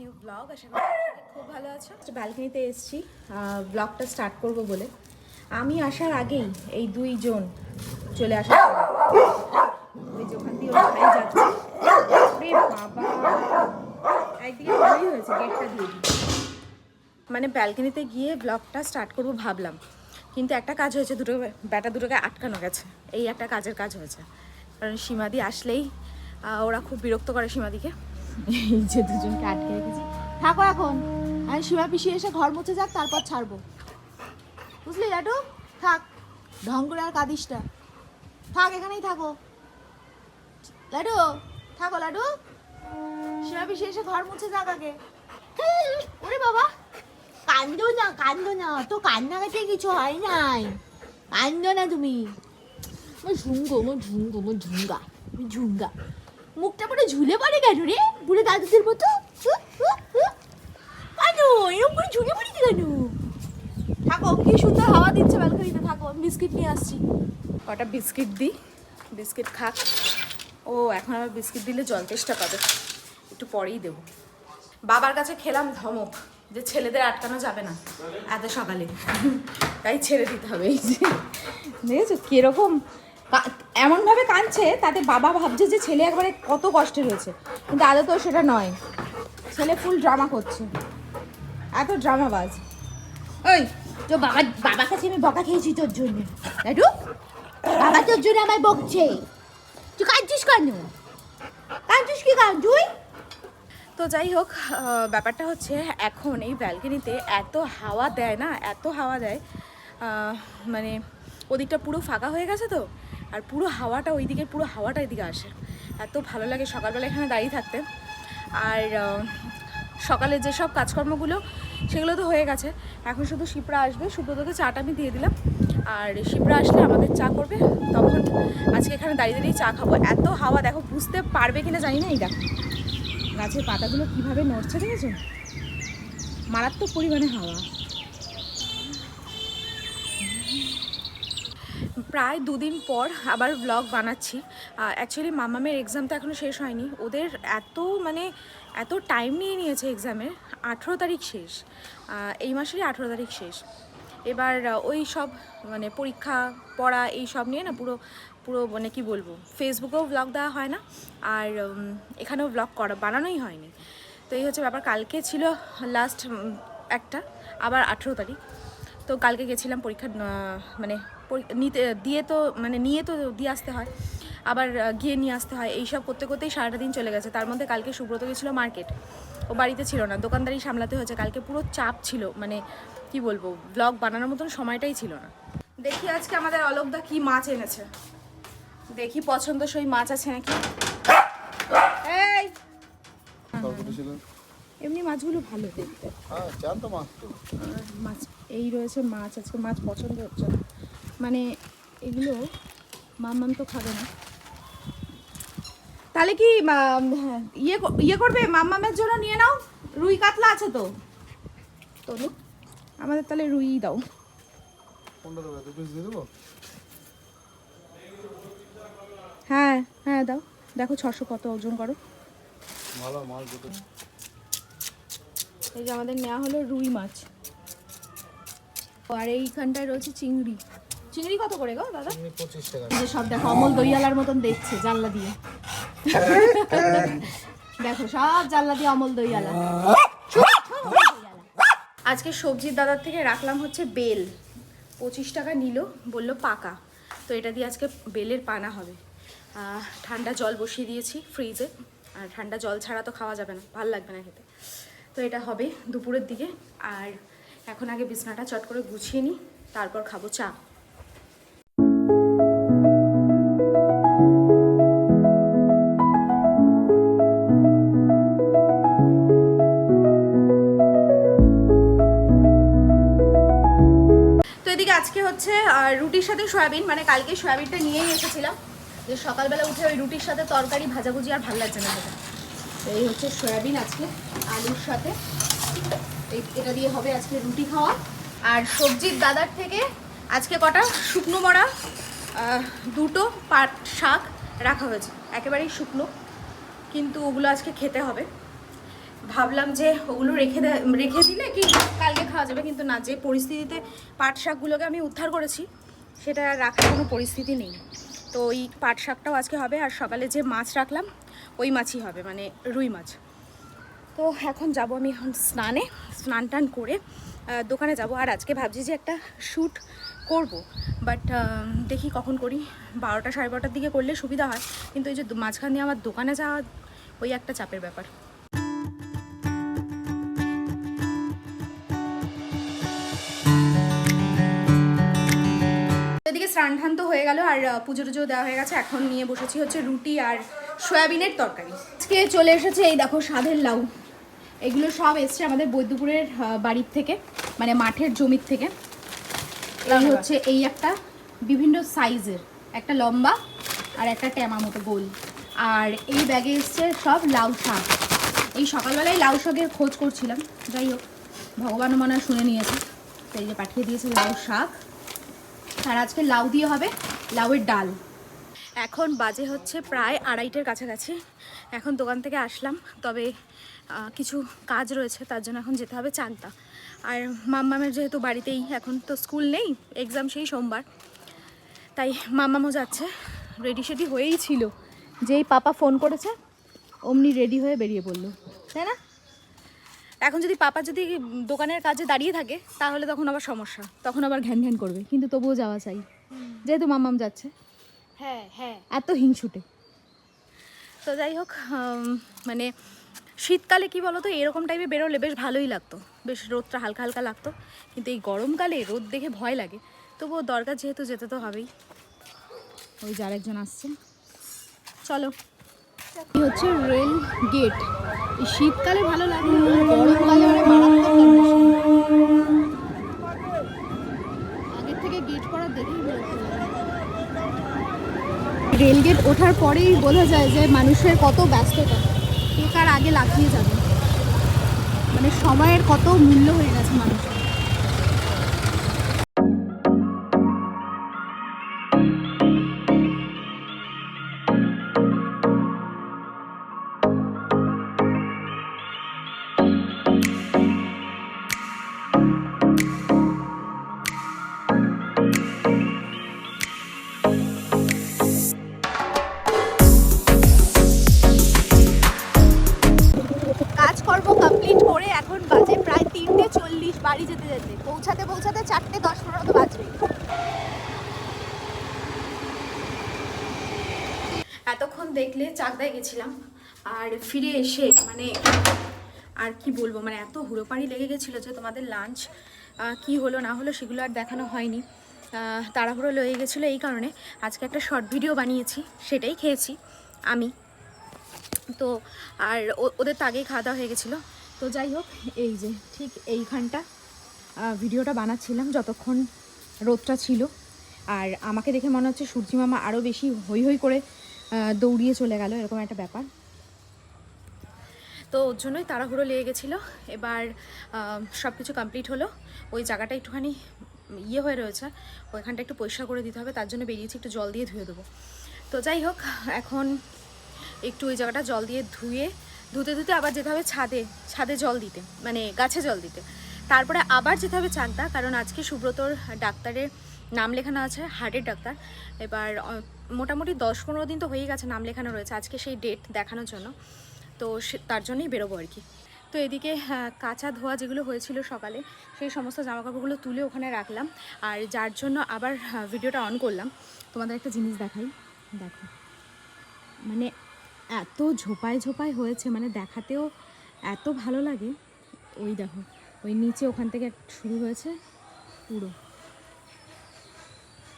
New খুব ভালো ব্যালকনিতে এসেছি। ব্লগটা স্টার্ট করব বলে। আমি আসার আগেই এই দুইজন চলে আসা দিয়ে একদিকে ভালোই হয়েছে গেটটা দিয়ে মানে ব্যালকনিতে গিয়ে ব্লগটা স্টার্ট করব ভাবলাম। কিন্তু একটা কাজ হয়েছে, দুটো ব্যাটা দুটোকে আটকানো গেছে। এই একটা কাজের কাজ হয়েছে। কারণ সীমাদি আসলেই ওরা খুব বিরক্ত করে সীমাদিকে। এই যে দুজনকে আটকে রেখেছি। থাকো এখন। আমি সীমা পিসি এসে ঘর মুছে যাক, তারপর ছাড়বো। বুঝলি, লাডু? থাক। ঢং করে আর কাঁদিসটা থাক, এখানেই থাকো। লাডু? থাকো, লাডু। সীমা পিসি এসে ঘর মুছে যাক আগে। ওরে বাবা। কান্দো না কান্দো না। তো কান্নাকাটি কিছু হয় নাই। কান্দো না তুমি। আমার ঝুঙ্গো আমার ঝুঙ্গো আমার ঝুঙ্গা ঝুঙ্গা মুখটা পুরো ঝুলে পড়ে কেন রে? বুড়ো দাদুদের মতো। কেন? এরকম করে ঝুলে পড়েছি কেন? থাকো, কি সুন্দর হাওয়া দিচ্ছে ব্যালকনিতে, থাকো বিস্কিট নিয়ে আসছি। কটা বিস্কিট দিই? বিস্কিট খাক। ও, এখন আবার বিস্কিট দিলে জল তেষ্টা পাবে। একটু পরেই দেবো। বাবার কাছে খেলাম ধমক যে ছেলেদের আটকানো যাবে না এত সকালে। তাই ছেড়ে দিতে হবে। এই যে, দেখেছ কীরকম এমনভাবে কাঁদছে তাতে বাবা ভাবছে যে ছেলে একবারে কত কষ্টের রয়েছে। কিন্তু আদৌ সেটা নয়। ছেলে ফুল ড্রামা করছে। এত ড্রামাবাজ ওই তো বাবা, বাবার কাছে আমি বকা খেয়েছি তোর জন্য। দাদু বাবা তোর জন্য আমায় বকছে। তুই কাঁদছিস কেন? কাঁদছিস কি কান তুই? তো যাই হোক ব্যাপারটা হচ্ছে এখন এই ব্যালকনিতে এত হাওয়া দেয় না, এত হাওয়া দেয় মানে ওদিকটা পুরো ফাঁকা হয়ে গেছে তো? আর পুরো হাওয়াটা ওই দিকে পুরো হাওয়াটা এদিকে আসে। এত ভালো লাগে সকালবেলা এখানে দাঁড়িয়ে থাকতে। আর সকালে যেসব কাজকর্মগুলো, সেগুলো তো হয়ে গেছে। এখন শুধু শিপ্রা আসবে। সুব্রতকে চাটা আমি দিয়ে দিলাম। আর শিপ্রা আসলে আমাদের চা করবে। তখন আজকে এখানে দাঁড়িয়ে দাঁড়িয়ে চা খাব। এত হাওয়া, দেখো, বুঝতে পারবে কিনা জানি না দেখো গাছের পাতাগুলো কীভাবে নড়ছে, দেখেছ? মারাত্মক পরিমাণে হাওয়া। প্রায় দুদিন পর আবার ব্লগ বানাচ্ছি। অ্যাকচুয়ালি মামামের এক্সাম তো এখনও শেষ হয়নি। ওদের এত মানে এত টাইম নিয়ে নিয়েছে এক্সামের আঠেরো তারিখ শেষ। এই মাসেরই আঠেরো তারিখ শেষ। এবার ওই সব মানে পরীক্ষা, পড়া এই সব নিয়ে না পুরো পুরো মানে কি বলব ফেসবুকেও ব্লগ দেওয়া হয় না। আর এখানেও ব্লগ করা, বানানোই হয়নি। তো এই হচ্ছে ব্যাপার। কালকে ছিল লাস্ট একটা, আবার আঠেরো তারিখ। তো কালকে গেছিলাম পরীক্ষা মানে নিতে দিয়ে তো মানে নিয়ে তো দিয়ে আসতে হয় আবার গিয়ে নিয়ে আসতে হয় এইসব করতে করতেই সারাটা দিন চলে গেছে। তার মধ্যে কালকে সুব্রত গেছিল মার্কেট ও বাড়িতে ছিল না দোকানদারি সামলাতে হয়েছে কালকে পুরো চাপ ছিল মানে কি বলব ব্লগ বানানোর মতন সময়টাই ছিল না। দেখি আজকে আমাদের অলোকদা কি মাছ এনেছে। দেখি পছন্দসই মাছ আছে নাকি। এই! এমনি মাছগুলো ভালো দেখতে। হ্যাঁ মাছ তো। মাছ এই রয়েছে মাছ আজকে মাছ পছন্দ হচ্ছে না। মানে এগুলো মাম্মাম তো খাবে না। তাহলে কি হ্যাঁ, ইয়ে ইয়ে করবে মাম্মামের জন্য নিয়ে নাও রুই কাতলা আছে তো। তনু আমাদের তাহলে রুই দাও। হ্যাঁ হ্যাঁ দাও। দেখো ছশো কত ওজন করো। ভালো মাছ এই যে আমাদের নেওয়া হলো রুই মাছ। আর এইখানটায় রয়েছে চিংড়ি। চিংড়ি কত করে গো দাদা? যে সব দেখো অমল দইয়ালার মতন দেখছে জানলা দিয়ে। দেখো সব জানলা দিয়ে অমল দইয়ালা আজকে সবজির দাদার থেকে রাখলাম হচ্ছে বেল। পঁচিশ টাকা নিল বলল পাকা। তো এটা দিয়ে আজকে বেলের পানা হবে। ঠান্ডা জল বসিয়ে দিয়েছি ফ্রিজে আর ঠান্ডা জল ছাড়া তো খাওয়া যাবে না ভালো লাগবে না খেতে। তো এটা হবে দুপুরের দিকে। আর এখন আগে বিছনাটা চট করে গুছিয়ে নিই তারপর খাব চা। আজকে হচ্ছে রুটির সাথে সয়াবিন মানে কালকে সয়াবিনটা নিয়েই এসেছিলাম। যে সকালবেলা উঠে ওই রুটির সাথে তরকারি, ভাজাভুজি আর ভালো লাগছে না এই হচ্ছে সয়াবিন আজকে, আলুর সাথে। এটা দিয়ে হবে আজকে রুটি খাওয়া। আর সবজির দাদার থেকে আজকে কটা? শুকনো মরা দুটো পাট শাক রাখা হয়েছে। একেবারেই শুকনো, কিন্তু ওগুলো আজকে খেতে হবে। ভাবলাম যে ওগুলো রেখে রেখে দিলে কি কালকে খাওয়া যাবে, কিন্তু না, যে পরিস্থিতিতে পাট শাকগুলোকে আমি উদ্ধার করেছি, সেটা রাখার কোনো পরিস্থিতি নেই। তো ওই পাট শাকটাও আজকে হবে, আর সকালে যে মাছ রাখলাম, ওই মাছই হবে মানে রুই মাছ। তো এখন যাব আমি এখন স্নানে, স্নান টান করে দোকানে যাব। আর আজকে ভাবছি যে একটা শ্যুট করব বাট দেখি কখন করি। বারোটা সাড়ে বারোটার দিকে করলে সুবিধা হয়, কিন্তু এই যে মাঝখান দিয়ে আমার দোকানে যাওয়া ওই একটা চাপের ব্যাপার। এদিকে স্নান টান তো হয়ে গেল, আর পুজো টুজো দেওয়া হয়ে গেছে। এখন নিয়ে বসেছি হচ্ছে রুটি আর সয়াবিনের তরকারি। আজকে চলে এসেছে এই দেখো স্বাদের লাউ। এগুলো সব এসছে আমাদের বৈদ্যপুরের বাড়ির থেকে মানে মাঠের জমির থেকে। এই হচ্ছে এই একটা বিভিন্ন সাইজের একটা লম্বা আর একটা ট্যামা মতো গোল। আর এই ব্যাগে এসছে সব লাউ শাক। এই সকালবেলায় লাউ শাকের খোঁজ করছিলাম যাই হোক ভগবানও মনে হয় শুনে নিয়েছে। তো এই যে পাঠিয়ে দিয়েছে লাউ শাক। আর আজকে লাউ দিয়ে হবে লাউয়ের ডাল। এখন বাজে হচ্ছে প্রায় আড়াইটের কাছাকাছি। এখন দোকান থেকে আসলাম তবে কিছু কাজ রয়েছে তার জন্য এখন যেতে হবে চাকদা আর মাম্মামের যেহেতু বাড়িতেই এখন তো স্কুল নেই এক্সাম সেই সোমবার। তাই মাম্মামও যাচ্ছে রেডি সেডি হয়েই ছিল। যেই পাপা ফোন করেছে অমনি রেডি হয়ে বেরিয়ে পড়ল তাই না? এখন যদি পাপা যদি দোকানের কাজে দাঁড়িয়ে থাকে তাহলে তখন আবার সমস্যা তখন আবার ঘ্যান ঘ্যান করবে কিন্তু তবুও যাওয়া চাই। যেহেতু মাম্মাম যাচ্ছে হ্যাঁ হ্যাঁ। এত হিংসুটে। তো যাই হোক মানে শীতকালে কি বলতো, এরকম টাইপে বেরোলে বেশ ভালোই লাগতো। বেশ রোদটা হালকা হালকা লাগতো। কিন্তু এই গরমকালে রোদ দেখে ভয় লাগে। তবুও দরকার যেহেতু যেতে তো হবেই। ওই যে আরেকজন আসছে। চলো। এই হচ্ছে রেল গেট শীতকালে ভালো লাগে। আগের থেকে গেট করা দেখেই লাগে রেলগেট ওঠার পরেই বোঝা যায় যে মানুষের কত ব্যস্ততা। কে আগে লাফিয়ে যাবে। মানে সময়ের কত মূল্য হয়ে গেছে মানুষের। বাড়ি যেতে যেতে, পৌঁছাতে পৌঁছাতে চারটে দশ পনেরো তো বাজবে এতক্ষণ দেখলে চাকদায় গেছিলাম, আর ফিরে এসে মানে আর কি বলব মানে এত হুড়োপাড়ি লেগে গেছিল যে তোমাদের লাঞ্চ কি হলো না হলো সেগুলো আর দেখানো হয়নি। তাড়াহুড়ো লেগে গেছিল এই কারণে আজকে একটা শর্ট ভিডিও বানিয়েছি, সেটাই খেয়েছি আমি। তো আর ওদের তো আগেই খাওয়া দাওয়া হয়ে গেছিল। তো যাই হোক, এই যে ঠিক এইখানটা। ভিডিওটা বানাচ্ছিলাম যতক্ষণ রোদটা ছিল। আর আমাকে দেখে মনে হচ্ছে সূর্যি মামা আরও বেশি হই হই করে দৌড়িয়ে চলে গেল, এরকম একটা ব্যাপার। তো ওর জন্যই তাড়াহুড়ো লেগে গেছিল। এবার সব কিছু কমপ্লিট হলো। ওই জায়গাটা একটুখানি ইয়ে হয়ে রয়েছে। ওইখানটা একটু পরিষ্কার করে দিতে হবে, তার জন্য বেরিয়েছি একটু জল দিয়ে ধুয়ে দেবো। তো যাই হোক, এখন একটু ওই জায়গাটা জল দিয়ে ধুয়ে, ধুতে ধুতে আবার যেতে হবে ছাদে ছাদে জল দিতে মানে গাছে জল দিতে। তারপরে আবার যেতে হবে চাকদা, কারণ আজকে সুব্রতর ডাক্তারের নাম লেখানো আছে, হার্টের ডাক্তার। এবার মোটামুটি দশ পনেরো দিন তো হয়েই গেছে নাম লেখানো রয়েছে, আজকে সেই ডেট দেখানোর জন্য। তো তার জন্যই বেরোবো আর কি। তো এদিকে কাঁচা ধোয়া যেগুলো হয়েছিল সকালে, সেই সমস্ত জামাকাপড়গুলো তুলে ওখানে রাখলাম। আর যার জন্য আবার ভিডিওটা অন করলাম। তোমাদের একটা জিনিস দেখাই। দেখো। মানে এত ঝোপায় ঝোপায় হয়েছে মানে দেখাতেও এত ভালো লাগে। ওই দেখো। ওই নিচে ওখান থেকে শুরু হয়েছে পুরো।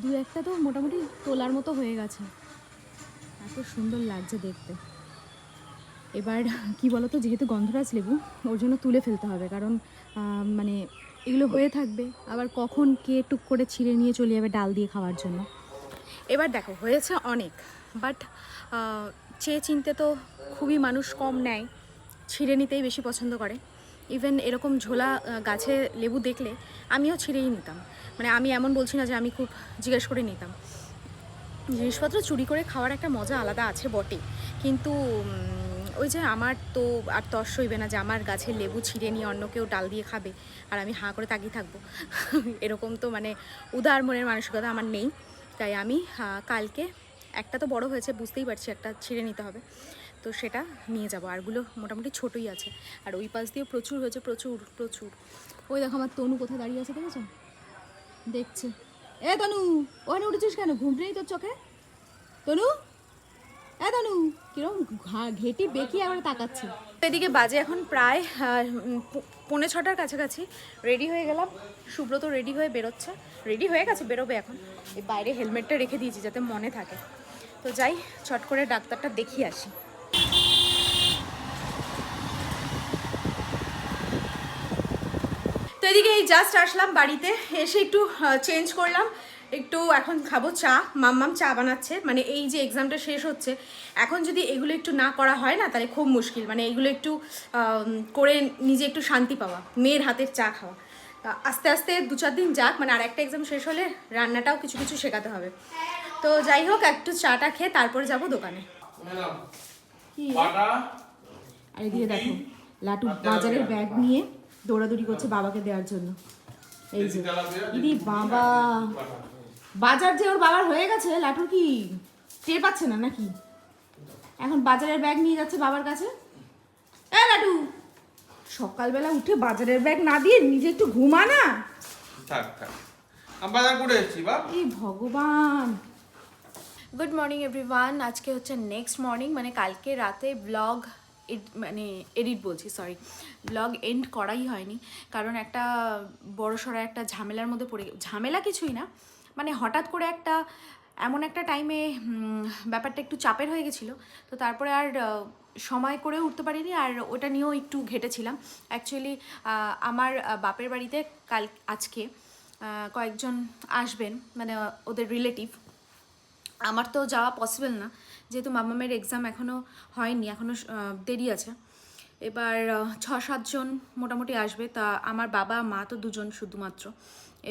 দু একটা তো মোটামুটি তোলার মতো হয়ে গেছে। এত সুন্দর লাগছে দেখতে। এবার কি বলতো, যেহেতু গন্ধরাজ লেবু, ওর জন্য তুলে ফেলতে হবে। কারণ মানে এগুলো হয়ে থাকবে। আবার কখন কে টুক করে ছিঁড়ে নিয়ে চলে যাবে ডাল দিয়ে খাওয়ার জন্য। এবার দেখো, হয়েছে অনেক। বাট চেয়ে চিনতে তো খুবই মানুষ কম নেয়। ছিঁড়ে নিতেই বেশি পছন্দ করে। ইভেন এরকম ঝোলা গাছে লেবু দেখলে আমিও ছিঁড়েই নিতাম। মানে আমি এমন বলছি না যে আমি খুব জিজ্ঞেস করে নিতাম। জিনিসপত্র চুরি করে খাওয়ার একটা মজা আলাদা আছে বটে। কিন্তু ওই যে আমার তো আর তস সইবে না যে আমার গাছের লেবু ছিঁড়ে নিয়ে অন্য কেউ ডাল দিয়ে খাবে আর আমি হাঁ করে তাকিয়ে থাকব। এরকম তো মানে উদার মনের মানসিকতা আমার নেই। তাই আমি কালকে একটা তো বড় হয়েছে, বুঝতেই পারছি একটা ছিঁড়ে নিতে হবে। তো সেটা নিয়ে যাব। আরগুলো মোটামুটি ছোটোই আছে। আর ওই পাশ দিয়ে প্রচুর হয়েছে, প্রচুর প্রচুর। ওই দেখো আমার তনু কোথায় দাঁড়িয়ে আছে, দেখেছ? দেখছে। এ তনু, ওখানে উঠেছিস কেন? ঘুম নেই তোর চোখে? তনু? এ তনু, কিরম ঘেটি বেঁকিয়ে আবার তাকাচ্ছে। এদিকে বাজে এখন প্রায় পৌনে ছটার কাছাকাছি। রেডি হয়ে গেলাম। সুব্রত রেডি হয়ে বেরোচ্ছে। রেডি হয়ে গেছে, বেরোবে এখন। এই বাইরে হেলমেটটা রেখে দিয়েছি যাতে মনে থাকে। তো যাই ছট করে ডাক্তারটা দেখিয়ে আসি। তো এদিকে এই জাস্ট আসলাম বাড়িতে, এসে একটু চেঞ্জ করলাম। একটু এখন খাব চা, মাম্মাম চা বানাচ্ছে। মানে এই যে এক্সামটা শেষ হচ্ছে, এখন যদি এগুলো একটু না করা হয় না, তাহলে খুব মুশকিল। মানে এগুলো একটু করে নিজে একটু শান্তি পাওয়া, মেয়ের হাতের চা খাওয়া। আস্তে আস্তে দু চার দিন যাক মানে আরেকটা এক্সাম শেষ হলে রান্নাটাও কিছু কিছু শেখাতে হবে। তো যাই হোক, একটু চাটা খেয়ে তারপরে যাব দোকানে। আর এদিকে দেখো লাটু বাজারের ব্যাগ নিয়ে দৌড়াদৌড়ি করছে বাবাকে দেওয়ার জন্য। এই যে। দিদি বাবা। বাজার যে ওর বাবার হয়ে গেছে লাটুর কি? টের পাচ্ছে না নাকি? এখন বাজারের ব্যাগ নিয়ে যাচ্ছে বাবার কাছে। এ লাটু! সকালবেলা উঠে বাজারের ব্যাগ না দিয়ে নিজে একটু ঘুমা না। থাক থাক। আমি বাজার করে এসেছি বা এই ভগবান। গুড মর্নিং এভরিওয়ান আজকে হচ্ছে নেক্সট মর্নিং মানে কালকে রাতে ব্লগ মানে এডিট বলছি সরি ব্লগ এন্ড করাই হয়নি। কারণ একটা বড় সড়ো একটা ঝামেলার মধ্যে পড়ে ঝামেলা কিছুই না। মানে হঠাৎ করে একটা, এমন একটা টাইমে ব্যাপারটা একটু চাপের হয়ে গেছিল। তো তারপরে আর সময় করে উঠতে পারিনি। আর ওটা নিয়েও একটু ঘেটেছিলাম। অ্যাকচুয়ালি আমার বাপের বাড়িতে কাল, আজকে কয়েকজন আসবেন মানে ওদের রিলেটিভ আমার তো যাওয়া পসিবল না। যেহেতু মামামের এক্সাম এখনও হয়নি এখনও দেরি আছে। এবার ছ সাতজন মোটামুটি আসবে। তা আমার বাবা, মা তো দুজন শুধুমাত্র।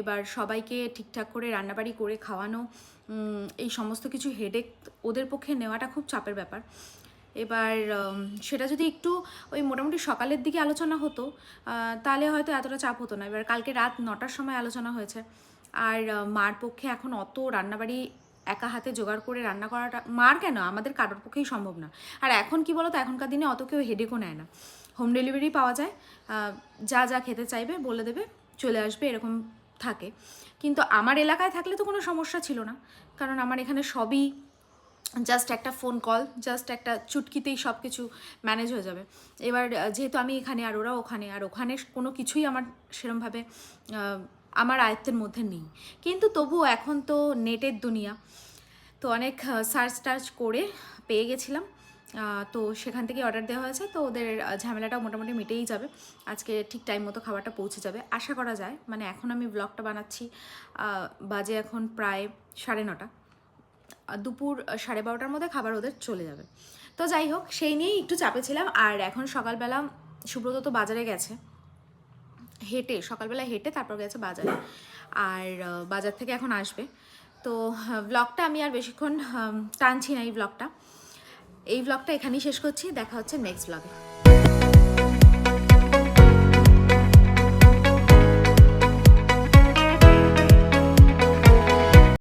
এবার সবাইকে ঠিকঠাক করে রান্নাবাড়ি করে খাওয়ানো এই সমস্ত কিছু হেডেক ওদের পক্ষে নেওয়াটা খুব চাপের ব্যাপার। এবার সেটা যদি একটু ওই মোটামুটি সকালের দিকে আলোচনা হতো তাহলে হয়তো এতটা চাপ হতো না। এবার কালকে রাত নটার সময় আলোচনা হয়েছে। আর মার পক্ষে এখন অত রান্নাবাড়ি একা হাতে জোগাড় করে রান্না করাটা মার কেন? আমাদের কারোর পক্ষেই সম্ভব না। আর এখন কি বলো তো এখনকার দিনে অত কেউ হেডেকও নেয় না। হোম ডেলিভারি পাওয়া যায় যা যা খেতে চাইবে বলে দেবে, চলে আসবে, এরকম থাকে। কিন্তু আমার এলাকায় থাকলে তো কোনো সমস্যা ছিল না। কারণ আমার এখানে সবই জাস্ট একটা ফোন কল জাস্ট একটা চুটকিতেই সব কিছু ম্যানেজ হয়ে যাবে। এবার যেহেতু আমি এখানে আর ওরা ওখানে, আর ওখানে কোনো কিছুই আমার সেরমভাবে আমার আয়ত্তের মধ্যে নেই। কিন্তু তবুও এখন তো নেটের দুনিয়া। তো অনেক সার্চ টার্চ করে পেয়ে গেছিলাম। তো সেখান থেকে অর্ডার দেওয়া হয়েছে। তো ওদের ঝামেলাটা মোটামুটি মিটেই যাবে। আজকে ঠিক টাইম মতো খাবারটা পৌঁছে যাবে। আশা করা যায় মানে এখন আমি ব্লগটা বানাচ্ছি বাজে এখন প্রায় সাড়ে নটা। দুপুর সাড়ে বারোটার মধ্যে খাবার ওদের চলে যাবে। তো যাই হোক, সেই নিয়েই একটু চাপে ছিলাম। আর এখন সকালবেলা সুব্রত তো বাজারে গেছে। হেঁটে সকালবেলা হেঁটে তারপর গেছে বাজারে। আর বাজার থেকে এখন আসবে। তো ব্লগটা আমি আর বেশিক্ষণ টানছি না এই ব্লগটা এই ব্লগটা এখানেই শেষ করছি। দেখা হচ্ছে নেক্সট ব্লগে